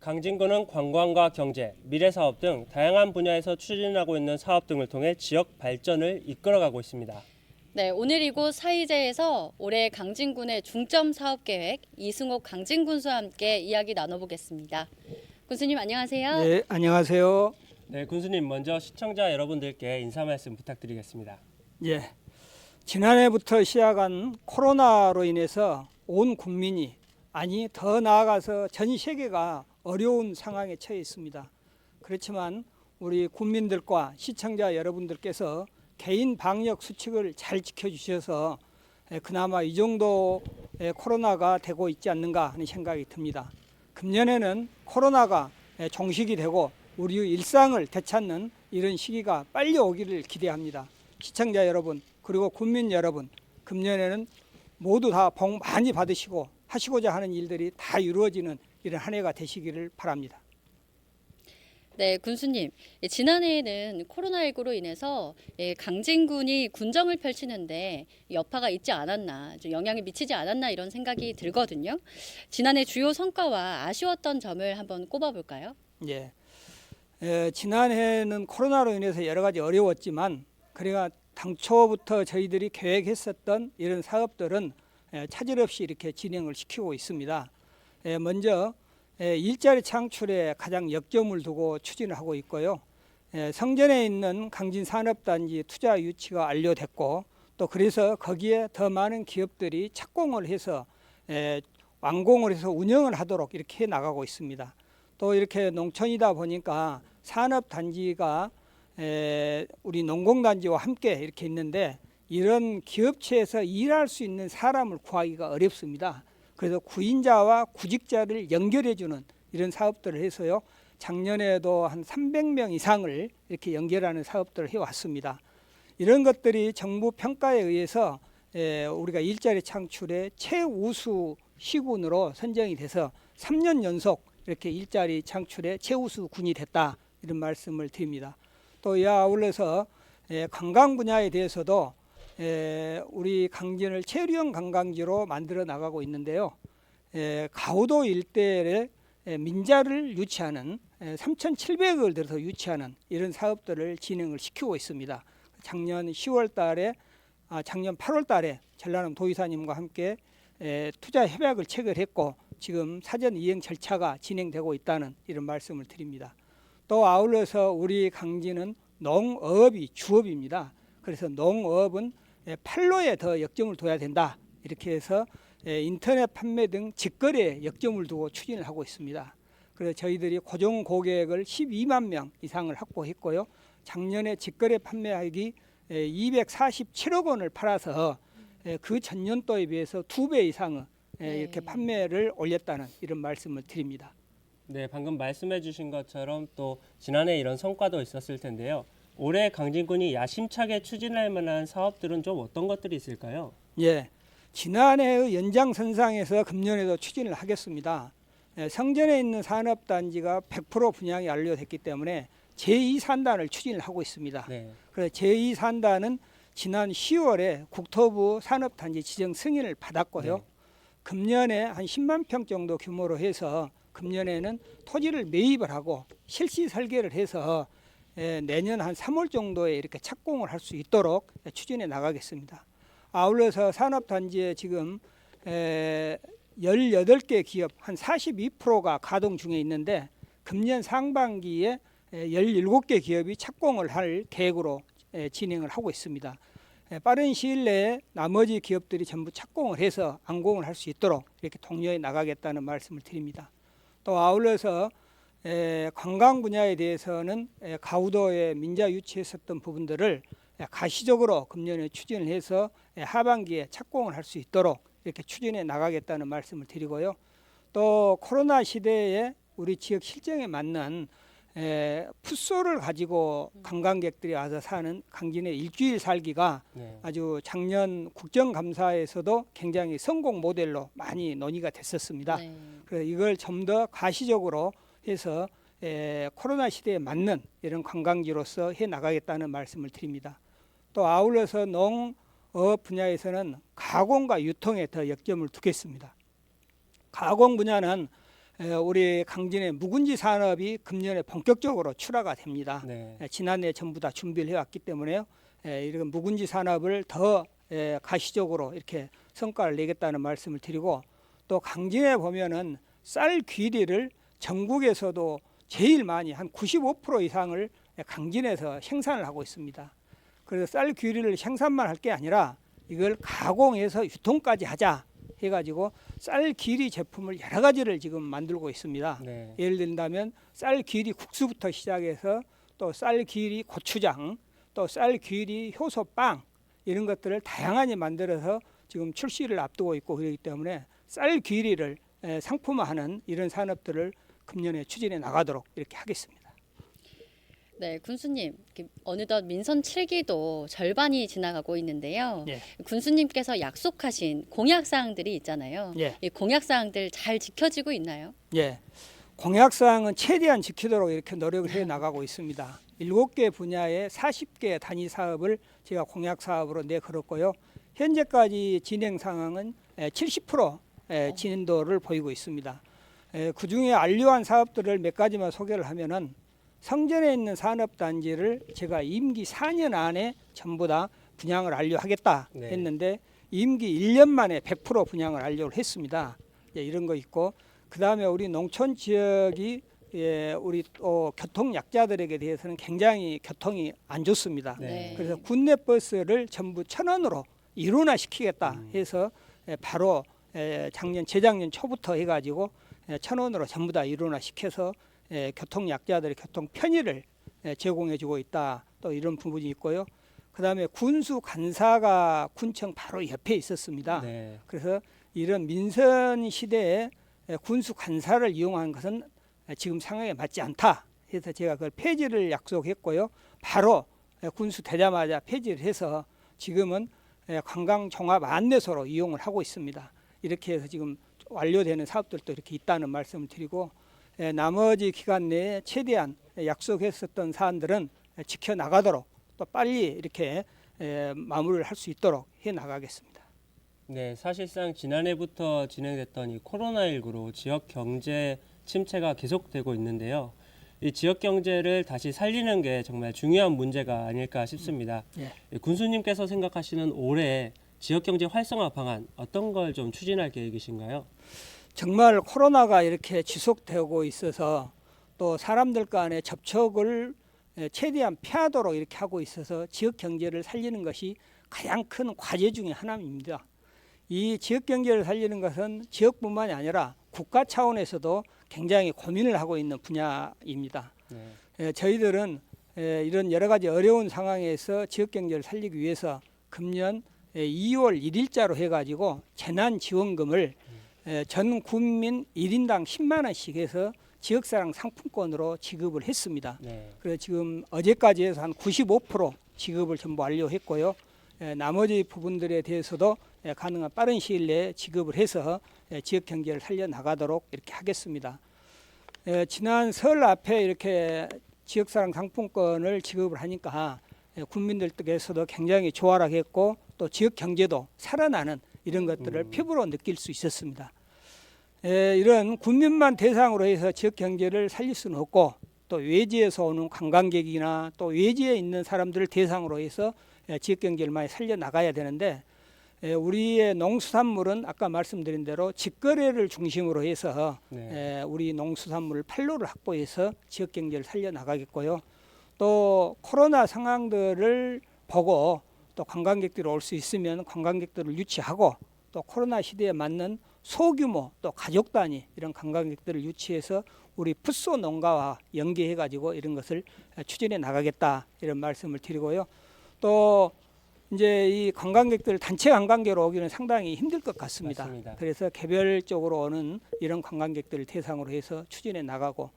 강진구는 관광과 경제, 미래사업 등 다양한 분야에서 추진하고 있는 사업 등을 통해 지역 발전을 이끌어가고 있습니다. 네, 오늘 이곳 사이제에서 올해 강진군의 중점 사업 계획 이승옥 강진군수와 함께 이야기 나눠보겠습니다. 군수님 안녕하세요. 네, 안녕하세요. 네, 군수님 먼저 시청자 여러분들께 인사 말씀 부탁드리겠습니다. 예. 지난해부터 시작한 코로나로 인해서 온 국민이 아니 더 나아가서 전 세계가 어려운 상황에 처해 있습니다. 그렇지만 우리 국민들과 시청자 여러분들께서 개인 방역 수칙을 잘 지켜주셔서 에, 그나마 이 정도의 코로나가 되고 있지 않는가 하는 생각이 듭니다. 금년에는 코로나가 에, 종식이 되고 우리 일상을 되찾는 이런 시기가 빨리 오기를 기대합니다. 시청자 여러분 그리고 국민 여러분 금년에는 모두 다 복 많이 받으시고 하시고자 하는 일들이 다 이루어지는 이런 한 해가 되시기를 바랍니다. 네, 군수님. 예, 지난해에는 코로나19로 인해서 예, 강진군이 군정을 펼치는데 여파가 있지 않았나, 좀 영향이 미치지 않았나 이런 생각이 들거든요. 지난해 주요 성과와 아쉬웠던 점을 한번 꼽아볼까요? 예. 에, 지난해는 코로나로 인해서 여러 가지 어려웠지만 그래가 당초부터 저희들이 계획했었던 이런 사업들은 에, 차질 없이 이렇게 진행을 시키고 있습니다. 에, 먼저 에, 일자리 창출에 가장 역점을 두고 추진을 하고 있고요. 에, 성전에 있는 강진 산업단지 투자 유치가 완료됐고 또 그래서 거기에 더 많은 기업들이 착공을 해서 에, 완공을 해서 운영을 하도록 이렇게 해 나가고 있습니다. 또 이렇게 농촌이다 보니까 산업 단지가 에, 우리 농공단지와 함께 이렇게 있는데 이런 기업체에서 일할 수 있는 사람을 구하기가 어렵습니다. 그래서 구인자와 구직자를 연결해주는 이런 사업들을 해서요. 작년에도 한 300명 이상을 이렇게 연결하는 사업들을 해왔습니다. 이런 것들이 정부 평가에 의해서 에, 우리가 일자리 창출의 최우수 시군으로 선정이 돼서 3년 연속 이렇게 일자리 창출의 최우수 군이 됐다 이런 말씀을 드립니다. 또 이와 아울러서 에, 관광 분야에 대해서도 에, 우리 강진을 체류형 관광지로 만들어 나가고 있는데요. 에, 가우도 일대에 에, 민자를 유치하는 3,700억을 들여서 유치하는 이런 사업들을 진행을 시키고 있습니다. 작년 10월 달에 아, 작년 8월 달에 전라남 도의사님과 함께 에, 투자 협약을 체결했고 지금 사전 이행 절차가 진행되고 있다는 이런 말씀을 드립니다. 또 아울러서 우리 강진은 농업이 주업입니다. 그래서 농업은 에, 판로에 더 역점을 둬야 된다. 이렇게 해서 에, 인터넷 판매 등 직거래에 역점을 두고 추진을 하고 있습니다. 그래서 저희들이 고정 고객을 12만 명 이상을 확보했고요. 작년에 직거래 판매액이 247억 원을 팔아서 에, 그 전년도에 비해서 두 배 이상의 에, 네. 이렇게 판매를 올렸다는 이런 말씀을 드립니다. 네, 방금 말씀해 주신 것처럼 또 지난해 이런 성과도 있었을 텐데요. 올해 강진군이 야심차게 추진할 만한 사업들은 좀 어떤 것들이 있을까요? 예, 지난해의 연장선상에서 금년에도 추진을 하겠습니다. 예, 성전에 있는 산업단지가 100% 분양이 완료됐기 때문에 제2산단을 추진을 하고 있습니다. 네. 그래서 제2산단은 지난 10월에 국토부 산업단지 지정 승인을 받았고요. 네. 금년에 한 10만 평 정도 규모로 해서 금년에는 토지를 매입을 하고 실시 설계를 해서 에, 내년 한 3월 정도에 이렇게 착공을 할 수 있도록 추진해 나가겠습니다. 아울러서 산업단지에 지금 에, 18개 기업 한 42%가 가동 중에 있는데 금년 상반기에 에, 17개 기업이 착공을 할 계획으로 에, 진행을 하고 있습니다. 에, 빠른 시일 내에 나머지 기업들이 전부 착공을 해서 완공을 할 수 있도록 이렇게 독려해 나가겠다는 말씀을 드립니다. 또 아울러서 에, 관광 분야에 대해서는 에, 가우도에 민자 유치했었던 부분들을 에, 가시적으로 금년에 추진을 해서 에, 하반기에 착공을 할 수 있도록 이렇게 추진해 나가겠다는 말씀을 드리고요. 또 코로나 시대에 우리 지역 실정에 맞는 에, 풋소를 가지고 관광객들이 와서 사는 강진의 일주일 살기가 네. 아주 작년 국정감사에서도 굉장히 성공 모델로 많이 논의가 됐었습니다. 네. 그래서 이걸 좀 더 가시적으로 해서 에, 코로나 시대에 맞는 이런 관광지로서 해 나가겠다는 말씀을 드립니다. 또 아울러서 농업 분야에서는 가공과 유통에 더 역점을 두겠습니다. 가공 분야는 에, 우리 강진의 묵은지 산업이 금년에 본격적으로 출하가 됩니다. 네. 에, 지난해 전부 다 준비를 해왔기 때문에요. 에, 이런 묵은지 산업을 더 에, 가시적으로 이렇게 성과를 내겠다는 말씀을 드리고 또 강진에 보면은 쌀 귀리를 전국에서도 제일 많이 한 95% 이상을 강진에서 생산을 하고 있습니다. 그래서 쌀 귀리를 생산만 할 게 아니라 이걸 가공해서 유통까지 하자 해가지고 쌀 귀리 제품을 여러 가지를 지금 만들고 있습니다. 네. 예를 든다면 쌀 귀리 국수부터 시작해서 또 쌀 귀리 고추장, 또 쌀 귀리 효소빵 이런 것들을 다양하게 만들어서 지금 출시를 앞두고 있고 그렇기 때문에 쌀 귀리를 에, 상품화하는 이런 산업들을 금년에 추진해 나가도록 이렇게 하겠습니다. 네, 군수님 어느덧 민선 7기도 절반이 지나가고 있는데요. 예. 군수님께서 약속하신 공약 사항들이 있잖아요. 예. 이 공약 사항들 잘 지켜지고 있나요? 예. 공약 사항은 최대한 지키도록 이렇게 노력을 해 나가고 있습니다. 일곱 개 분야의 40개 단위 사업을 제가 공약 사업으로 내걸었고요. 현재까지 진행 상황은 70% 진행도를 보이고 있습니다. 그 중에 완료한 사업들을 몇 가지만 소개를 하면은 성전에 있는 산업 단지를 제가 임기 4년 안에 전부 다 분양을 완료하겠다 네. 했는데 임기 1년 만에 100% 분양을 완료를 했습니다. 예, 이런 거 있고 그 다음에 우리 농촌 지역이 예, 우리 또 교통 약자들에게 대해서는 굉장히 교통이 안 좋습니다. 네. 그래서 국내 버스를 전부 천 원으로 일원화 시키겠다 음. 해서 예, 바로 예, 작년 재작년 초부터 해가지고 예, 천 원으로 전부 다 일원화 시켜서 예, 교통 약자들의 교통 편의를 예, 제공해주고 있다. 또 이런 부분이 있고요. 그 다음에 군수 간사가 군청 바로 옆에 있었습니다. 네. 그래서 이런 민선 시대에 군수 간사를 이용한 것은 지금 상황에 맞지 않다. 해서 제가 그걸 폐지를 약속했고요. 바로 군수 되자마자 폐지를 해서 지금은 관광 종합 안내소로 이용을 하고 있습니다. 이렇게 해서 지금 완료되는 사업들도 이렇게 있다는 말씀을 드리고 에, 나머지 기간 내에 최대한 약속했었던 사안들은 지켜 나가도록 또 빨리 이렇게 에, 마무리를 할 수 있도록 해 나가겠습니다. 네, 사실상 지난해부터 진행됐던 이 코로나19로 지역 경제 침체가 계속되고 있는데요. 이 지역 경제를 다시 살리는 게 정말 중요한 문제가 아닐까 싶습니다. 예. 예, 군수님께서 생각하시는 올해 지역 경제 활성화 방안 어떤 걸 좀 추진할 계획이신가요? 정말 코로나가 이렇게 지속되고 있어서 또 사람들 간의 접촉을 에, 최대한 피하도록 이렇게 하고 있어서 지역 경제를 살리는 것이 가장 큰 과제 중의 하나입니다. 이 지역 경제를 살리는 것은 지역뿐만이 아니라 국가 차원에서도 굉장히 고민을 하고 있는 분야입니다. 네. 에, 저희들은 에, 이런 여러 가지 어려운 상황에서 지역 경제를 살리기 위해서 금년 에, 2월 1일자로 해가지고 재난 지원금을 에, 전 국민 1인당 10만 원씩 해서 지역사랑 상품권으로 지급을 했습니다. 네. 그래서 지금 어제까지 해서 한 95% 지급을 전부 완료했고요. 에, 나머지 부분들에 대해서도 에, 가능한 빠른 시일 내에 지급을 해서 에, 지역 경제를 살려 나가도록 이렇게 하겠습니다. 에, 지난 설 앞에 이렇게 지역사랑 상품권을 지급을 하니까 에, 국민들 께서도 굉장히 조화락했고 또 지역 경제도 살아나는 이런 것들을 음. 피부로 느낄 수 있었습니다. 에, 이런 국민만 대상으로 해서 지역 경제를 살릴 수는 없고 또 외지에서 오는 관광객이나 또 외지에 있는 사람들을 대상으로 해서 에, 지역 경제를 많이 살려 나가야 되는데 에, 우리의 농수산물은 아까 말씀드린 대로 직거래를 중심으로 해서 네. 에, 우리 농수산물 판로를 확보해서 지역 경제를 살려 나가겠고요. 또 코로나 상황들을 보고 또 관광객들이 올 수 있으면 관광객들을 유치하고 또 코로나 시대에 맞는 소규모 또 가족 단위 이런 관광객들을 유치해서 우리 풋소 농가와 연계해 가지고 이런 것을 추진해 나가겠다 이런 말씀을 드리고요. 또 이제 이 관광객들 단체 관광객으로 오기는 상당히 힘들 것 같습니다. 맞습니다. 그래서 개별적으로 오는 이런 관광객들을 대상으로 해서 추진해 나가고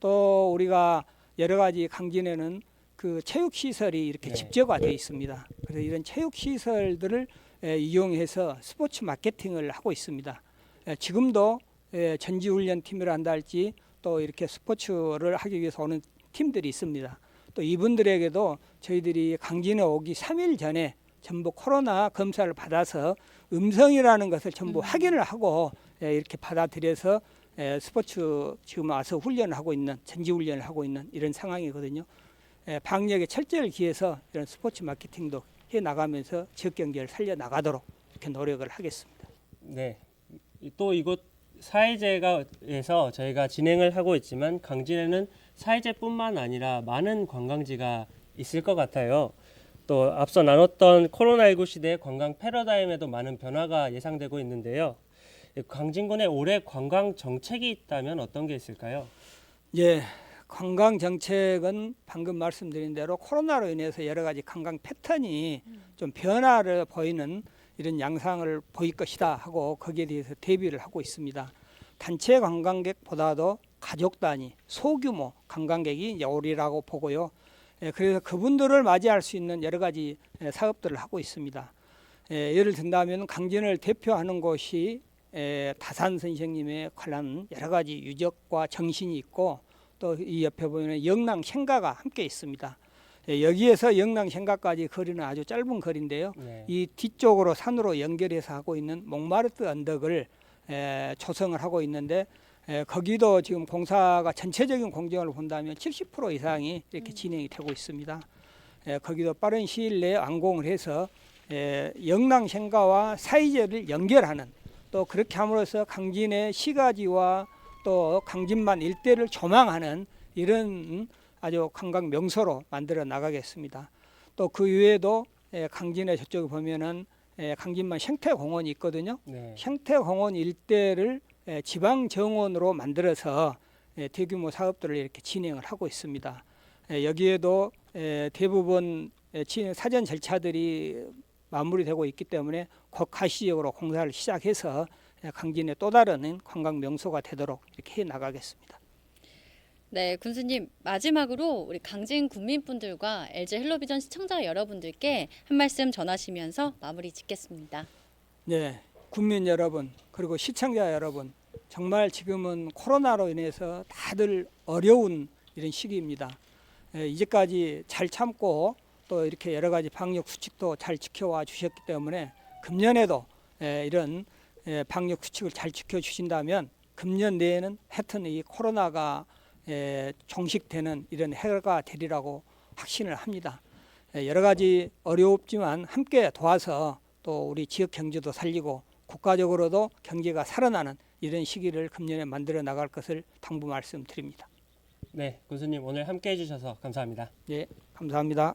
또 우리가 여러 가지 강진에는 그 체육 시설이 이렇게 네. 집적화되어 있습니다. 그래서 이런 체육 시설들을 에, 이용해서 스포츠 마케팅을 하고 있습니다. 에, 지금도 에, 전지훈련 팀을 한다 할지 또 이렇게 스포츠를 하기 위해서 오는 팀들이 있습니다. 또 이분들에게도 저희들이 강진에 오기 3일 전에 전부 코로나 검사를 받아서 음성이라는 것을 전부 확인을 하고 에, 이렇게 받아들여서 에, 스포츠 지금 와서 훈련을 하고 있는 전지 훈련을 하고 있는 이런 상황이거든요. 에, 방역에 철저를 기해서 이런 스포츠 마케팅도 해 나가면서 지역 경제를 살려 나가도록 이렇게 노력을 하겠습니다. 네. 또 이곳 사회제가에서 저희가 진행을 하고 있지만 강진에는 사회제뿐만 아니라 많은 관광지가 있을 것 같아요. 또 앞서 나눴던 코로나19 시대 관광 패러다임에도 많은 변화가 예상되고 있는데요. 강진군의 올해 관광 정책이 있다면 어떤 게 있을까요? 예, 관광 정책은 방금 말씀드린 대로 코로나로 인해서 여러 가지 관광 패턴이 좀 변화를 보이는 이런 양상을 보일 것이다 하고 거기에 대해서 대비를 하고 있습니다. 단체 관광객보다도 가족 단위, 소규모 관광객이 이제 오리라고 보고요. 예, 그래서 그분들을 맞이할 수 있는 여러 가지 예, 사업들을 하고 있습니다. 예, 예를 든다면 강진을 대표하는 곳이 에, 다산 선생님에 관한 여러 가지 유적과 정신이 있고 또 이 옆에 보면 영랑 생가가 함께 있습니다. 예, 여기에서 영랑 생가까지 거리는 아주 짧은 거리인데요. 네. 이 뒤쪽으로 산으로 연결해서 하고 있는 몽마르트 언덕을 에, 조성을 하고 있는데 에, 거기도 지금 공사가 전체적인 공정을 본다면 70% 이상이 이렇게 진행이 되고 있습니다. 에, 거기도 빠른 시일 내에 완공을 해서 에, 영랑 생가와 사이제를 연결하는 또 그렇게 함으로써 강진의 시가지와 또 강진만 일대를 조망하는 이런 아주 관광 명소로 만들어 나가겠습니다. 또 그 외에도 에, 강진의 저쪽에 보면은 에, 강진만 생태공원이 있거든요. 네. 생태공원 일대를 에, 지방 정원으로 만들어서 에, 대규모 사업들을 이렇게 진행을 하고 있습니다. 에, 여기에도 에, 대부분 사전 절차들이 마무리되고 있기 때문에 곧 가시적으로 공사를 시작해서 에, 강진의 또 다른 관광 명소가 되도록 이렇게 해 나가겠습니다. 네, 군수님 마지막으로 우리 강진 국민분들과 LG 헬로비전 시청자 여러분들께 한 말씀 전하시면서 마무리 짓겠습니다. 네, 국민 여러분 그리고 시청자 여러분 정말 지금은 코로나로 인해서 다들 어려운 이런 시기입니다. 에, 이제까지 잘 참고 또 이렇게 여러 가지 방역 수칙도 잘 지켜와 주셨기 때문에 금년에도 에, 이런 에, 방역 수칙을 잘 지켜 주신다면 금년 내에는 하여튼 이 코로나가 에, 종식되는 이런 해가 되리라고 확신을 합니다. 에, 여러 가지 어렵지만 함께 도와서 또 우리 지역 경제도 살리고 국가적으로도 경제가 살아나는 이런 시기를 금년에 만들어 나갈 것을 당부 말씀드립니다. 네, 군수님 오늘 함께 해주셔서 감사합니다. 예, 감사합니다.